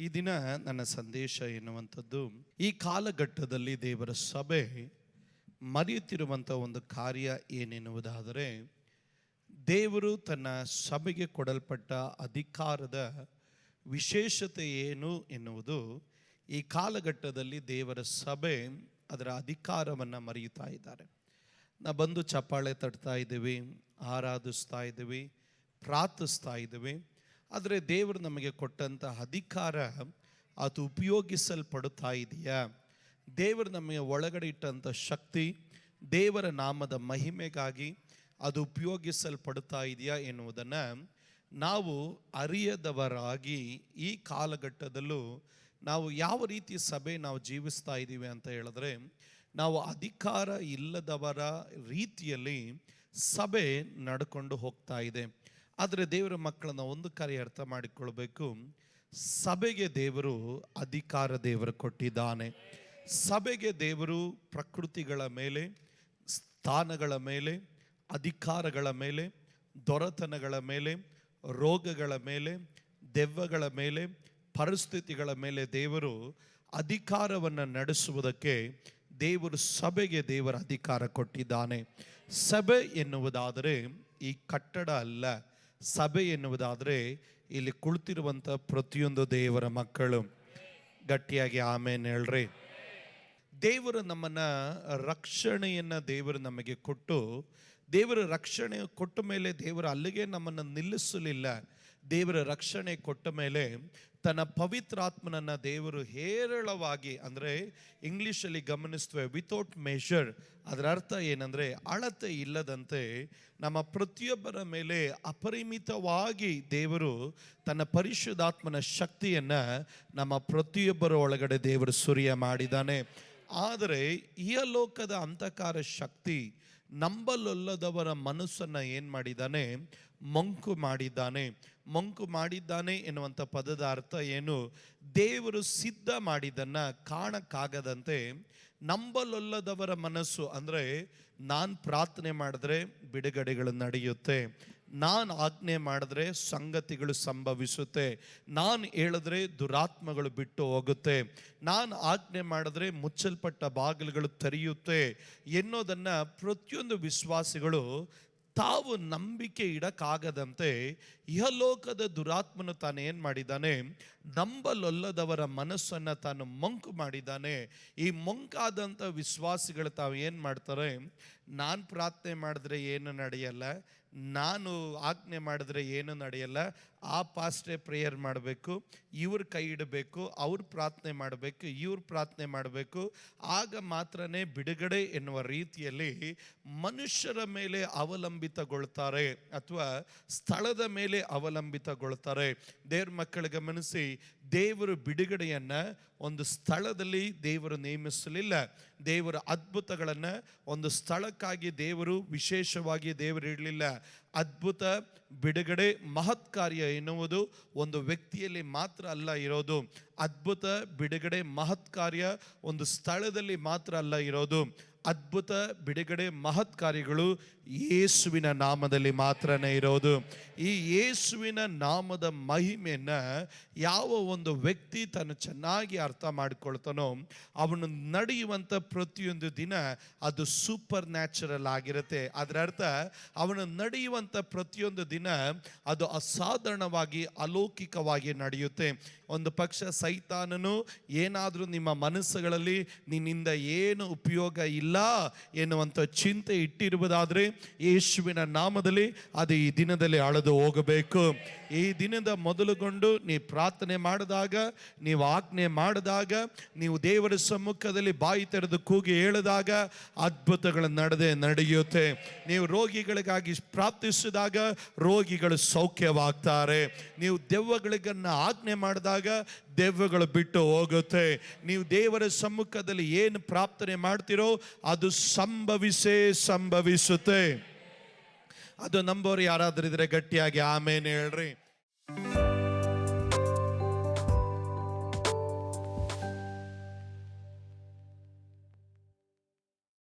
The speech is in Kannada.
ಈ ದಿನ ನನ್ನ ಸಂದೇಶ ಎನ್ನುವಂಥದ್ದು, ಈ ಕಾಲಘಟ್ಟದಲ್ಲಿ ದೇವರ ಸಭೆ ಮರೆಯುತ್ತಿರುವಂಥ ಒಂದು ಕಾರ್ಯ ಏನೆನ್ನುವುದಾದರೆ, ದೇವರು ತನ್ನ ಸಭೆಗೆ ಕೊಡಲ್ಪಟ್ಟ ಅಧಿಕಾರದ ವಿಶೇಷತೆ ಏನು ಎನ್ನುವುದು ಈ ಕಾಲಘಟ್ಟದಲ್ಲಿ ದೇವರ ಸಭೆ ಅದರ ಅಧಿಕಾರವನ್ನು ಮರೆಯುತ್ತಾ ಇದ್ದಾರೆ. ನಾ ಬಂದು ಚಪ್ಪಾಳೆ ತಟ್ತಾ ಇದ್ದೀವಿ ಆರಾಧಿಸ್ತಾ ಇದ್ದೀವಿ, ಪ್ರಾರ್ಥಿಸ್ತಾ ಇದ್ದೀವಿ. ಆದರೆ ದೇವರು ನಮಗೆ ಕೊಟ್ಟಂಥ ಅಧಿಕಾರ ಅದು ಉಪಯೋಗಿಸಲ್ಪಡುತ್ತಾ ಇದೆಯಾ? ದೇವರು ನಮಗೆ ಒಳಗಡೆ ಇಟ್ಟಂಥ ಶಕ್ತಿ, ದೇವರ ನಾಮದ ಮಹಿಮೆಗಾಗಿ ಅದು ಉಪಯೋಗಿಸಲ್ಪಡುತ್ತಾ ಇದೆಯಾ ಎನ್ನುವುದನ್ನು ನಾವು ಅರಿಯದವರಾಗಿ ಈ ಕಾಲಘಟ್ಟದಲ್ಲೂ ನಾವು ಯಾವ ರೀತಿ ಸಭೆ ನಾವು ಜೀವಿಸ್ತಾ ಇದ್ದೀವಿ ಅಂತ ಹೇಳಿದ್ರೆ, ನಾವು ಅಧಿಕಾರ ಇಲ್ಲದವರ ರೀತಿಯಲ್ಲಿ ಸಭೆ ನಡ್ಕೊಂಡು ಹೋಗ್ತಾ ಇದೆ. ಆದರೆ ದೇವರ ಮಕ್ಕಳನ್ನು ಒಂದು ಕಾರ್ಯ ಅರ್ಥ ಮಾಡಿಕೊಳ್ಬೇಕು. ಸಭೆಗೆ ದೇವರು ಅಧಿಕಾರ ದೇವರು ಕೊಟ್ಟಿದ್ದಾನೆ. ಸಭೆಗೆ ದೇವರು ಪ್ರಕೃತಿಗಳ ಮೇಲೆ, ಸ್ಥಾನಗಳ ಮೇಲೆ, ಅಧಿಕಾರಗಳ ಮೇಲೆ, ದೊರೆತನಗಳ ಮೇಲೆ, ರೋಗಗಳ ಮೇಲೆ, ದೆವ್ವಗಳ ಮೇಲೆ, ಪರಿಸ್ಥಿತಿಗಳ ಮೇಲೆ ದೇವರು ಅಧಿಕಾರವನ್ನು ನಡೆಸುವುದಕ್ಕೆ ದೇವರು ಸಭೆಗೆ ದೇವರ ಅಧಿಕಾರ ಕೊಟ್ಟಿದ್ದಾನೆ. ಸಭೆ ಎನ್ನುವುದಾದರೆ ಈ ಕಟ್ಟಡ ಅಲ್ಲ. ಸಭೆ ಎನ್ನುವುದಾದರೆ ಇಲ್ಲಿ ಕುಳಿತಿರುವಂಥ ಪ್ರತಿಯೊಂದು ದೇವರ ಮಕ್ಕಳು. ಗಟ್ಟಿಯಾಗಿ ಆಮೇಲೆ ಹೇಳ್ರಿ. ದೇವರು ನಮ್ಮನ್ನು ರಕ್ಷಣೆಯನ್ನು ದೇವರು ನಮಗೆ ಕೊಟ್ಟು, ದೇವರ ರಕ್ಷಣೆ ಕೊಟ್ಟ ಮೇಲೆ ದೇವರು ಅಲ್ಲಿಗೆ ನಮ್ಮನ್ನು ನಿಲ್ಲಿಸಲಿಲ್ಲ. ದೇವರ ರಕ್ಷಣೆ ಕೊಟ್ಟ ಮೇಲೆ ತನ್ನ ಪವಿತ್ರಾತ್ಮನನ್ನ ದೇವರು ಹೇರಳವಾಗಿ, ಅಂದರೆ ಇಂಗ್ಲೀಷಲ್ಲಿ ಗಮನಿಸ್ತೇವೆ ವಿತೌಟ್ ಮೆಷರ್ ಅದರ ಅರ್ಥ ಏನಂದರೆ ಅಳತೆ ಇಲ್ಲದಂತೆ ನಮ್ಮ ಪ್ರತಿಯೊಬ್ಬರ ಮೇಲೆ ಅಪರಿಮಿತವಾಗಿ ದೇವರು ತನ್ನ ಪರಿಶುದ್ಧಾತ್ಮನ ಶಕ್ತಿಯನ್ನ ನಮ್ಮ ಪ್ರತಿಯೊಬ್ಬರ ಒಳಗಡೆ ದೇವರು ಸುರಿಯ ಮಾಡಿದ್ದಾನೆ. ಆದರೆ ಈ ಲೋಕದ ಅಂಧಕಾರ ಶಕ್ತಿ ನಂಬಲೊಲ್ಲದವರ ಮನಸ್ಸನ್ನ ಏನು ಮಾಡಿದ್ದಾನೆ? ಮಂಕು ಮಾಡಿದ್ದಾನೆ. ಮಂಕು ಮಾಡಿದ್ದಾನೆ ಎನ್ನುವಂಥ ಪದದ ಅರ್ಥ ಏನು? ದೇವರು ಸಿದ್ಧ ಮಾಡಿದ್ದನ್ನ ಕಾಣಕ್ಕಾಗದಂತೆ ನಂಬಲೊಲ್ಲದವರ ಮನಸ್ಸು ಅಂದರೆ ನಾನು ಪ್ರಾರ್ಥನೆ ಮಾಡಿದ್ರೆ ಬಿಡುಗಡೆಗಳು ನಡೆಯುತ್ತೆ. ನಾನು ಆಜ್ಞೆ ಮಾಡಿದ್ರೆ ಸಂಗತಿಗಳು ಸಂಭವಿಸುತ್ತೆ. ನಾನು ಹೇಳಿದ್ರೆ ದುರಾತ್ಮಗಳು ಬಿಟ್ಟು ಹೋಗುತ್ತೆ. ನಾನು ಆಜ್ಞೆ ಮಾಡಿದ್ರೆ ಮುಚ್ಚಲ್ಪಟ್ಟ ಬಾಗಿಲುಗಳು ತೆರೆಯುತ್ತೆ. ಎನ್ನೋದನ್ನು ಪ್ರತಿಯೊಂದು ವಿಶ್ವಾಸಿಗಳು ತಾವು ನಂಬಿಕೆ ಇಡಕ್ಕಾಗದಂತೆ ಇಹಲೋಕದ ದುರಾತ್ಮನು ತಾನು ಏನು ಮಾಡಿದ್ದಾನೆ? ನಂಬಲೊಲ್ಲದವರ ಮನಸ್ಸನ್ನು ತಾನು ಮಂಕು ಮಾಡಿದ್ದಾನೆ. ಈ ಮಂಕಾದಂಥ ವಿಶ್ವಾಸಿಗಳು ತಾವು ಏನು ಮಾಡ್ತಾರೆ? ನಾನು ಪ್ರಾರ್ಥನೆ ಮಾಡಿದ್ರೆ ಏನು ನಡೆಯಲ್ಲ? ನಾನು ಆಜ್ಞೆ ಮಾಡಿದ್ರೆ ಏನು ನಡೆಯಲ್ಲ? ಆ ಪಾಸ್ಟೇ ಪ್ರೇಯರ್ ಮಾಡಬೇಕು, ಇವ್ರ ಕೈ ಇಡಬೇಕು, ಅವ್ರು ಪ್ರಾರ್ಥನೆ ಮಾಡಬೇಕು, ಇವ್ರು ಪ್ರಾರ್ಥನೆ ಮಾಡಬೇಕು. ಆಗ ಮಾತ್ರನೇ ಬಿಡುಗಡೆ ಎನ್ನುವ ರೀತಿಯಲ್ಲಿ ಮನುಷ್ಯರ ಮೇಲೆ ಅವಲಂಬಿತಗೊಳ್ತಾರೆ ಅಥವಾ ಸ್ಥಳದ ಮೇಲೆ ಅವಲಂಬಿತಗೊಳ್ತಾರೆ. ದೇವ್ರ ಮಕ್ಕಳಿಗೆ ಗಮನಿಸಿ, ದೇವರು ಬಿಡುಗಡೆಯನ್ನು ಒಂದು ಸ್ಥಳದಲ್ಲಿ ದೇವರು ನೇಮಿಸಲಿಲ್ಲ. ದೇವರ ಅದ್ಭುತಗಳನ್ನು ಒಂದು ಸ್ಥಳಕ್ಕಾಗಿ ದೇವರು ವಿಶೇಷವಾಗಿ ದೇವರು ಇಡಲಿಲ್ಲ. ಅದ್ಭುತ ಬಿಡುಗಡೆ, ಮಹತ್ ಕಾರ್ಯ ಎನ್ನುವುದು ಒಂದು ವ್ಯಕ್ತಿಯಲ್ಲಿ ಮಾತ್ರ ಅಲ್ಲ ಇರೋದು. ಅದ್ಭುತ ಬಿಡುಗಡೆ, ಮಹತ್ ಕಾರ್ಯ ಒಂದು ಸ್ಥಳದಲ್ಲಿ ಮಾತ್ರ ಅಲ್ಲ ಇರೋದು. ಅದ್ಭುತ ಬಿಡುಗಡೆ ಮಹತ್ ಕಾರ್ಯಗಳು ಯೇಸುವಿನ ನಾಮದಲ್ಲಿ ಮಾತ್ರನೇ ಇರೋದು. ಈ ಯೇಸುವಿನ ನಾಮದ ಮಹಿಮೆಯನ್ನು ಯಾವ ಒಂದು ವ್ಯಕ್ತಿ ತನ್ನ ಚೆನ್ನಾಗಿ ಅರ್ಥ ಮಾಡಿಕೊಳ್ತಾನೋ, ಅವನು ನಡೆಯುವಂಥ ಪ್ರತಿಯೊಂದು ದಿನ ಅದು ಸೂಪರ್ ನ್ಯಾಚುರಲ್ ಆಗಿರುತ್ತೆ. ಅದರ ಅರ್ಥ, ಅವನು ನಡೆಯುವಂಥ ಪ್ರತಿಯೊಂದು ದಿನ ಅದು ಅಸಾಧಾರಣವಾಗಿ ಅಲೌಕಿಕವಾಗಿ ನಡೆಯುತ್ತೆ. ಒಂದು ಪಕ್ಷ ಸೈತಾನನು ಏನಾದರೂ ನಿಮ್ಮ ಮನಸ್ಸುಗಳಲ್ಲಿ ನಿನ್ನಿಂದ ಏನು ಉಪಯೋಗ ಇಲ್ಲ ಎನ್ನುವಂಥ ಚಿಂತೆ ಇಟ್ಟಿರುವುದಾದರೆ ಯೇಸುವಿನ ನಾಮದಲ್ಲಿ ಅದು ಈ ದಿನದಲ್ಲಿ ಅಳೆದು ಹೋಗಬೇಕು. ಈ ದಿನದ ಮೊದಲುಗೊಂಡು ನೀ ಪ್ರಾರ್ಥನೆ ಮಾಡಿದಾಗ, ನೀವು ಆಜ್ಞೆ ಮಾಡಿದಾಗ, ನೀವು ದೇವರ ಸಮ್ಮುಖದಲ್ಲಿ ಬಾಯಿ ತೆರೆದು ಕೂಗಿ ಹೇಳಿದಾಗ ಅದ್ಭುತಗಳು ನಡೆದೇ ನಡೆಯುತ್ತೆ. ನೀವು ರೋಗಿಗಳಿಗಾಗಿ ಪ್ರಾರ್ಥಿಸಿದಾಗ ರೋಗಿಗಳು ಸೌಖ್ಯವಾಗ್ತಾರೆ. ನೀವು ದೆವ್ವಗಳಿಗನ್ನು ಆಜ್ಞೆ ಮಾಡಿದಾಗ ದೆವ್ವಗಳು ಬಿಟ್ಟು ಹೋಗುತ್ತೆ. ನೀವು ದೇವರ ಸಮ್ಮುಖದಲ್ಲಿ ಏನು ಪ್ರಾರ್ಥನೆ ಮಾಡ್ತಿರೋ ಅದು ಸಂಭವಿಸೇ ಸಂಭವಿಸುತ್ತೆ. ಅದು ನಂಬೋರು ಯಾರಾದ್ರೂ ಇದ್ರೆ ಗಟ್ಟಿಯಾಗಿ ಆಮೇಲೆ ಹೇಳ್ರಿ.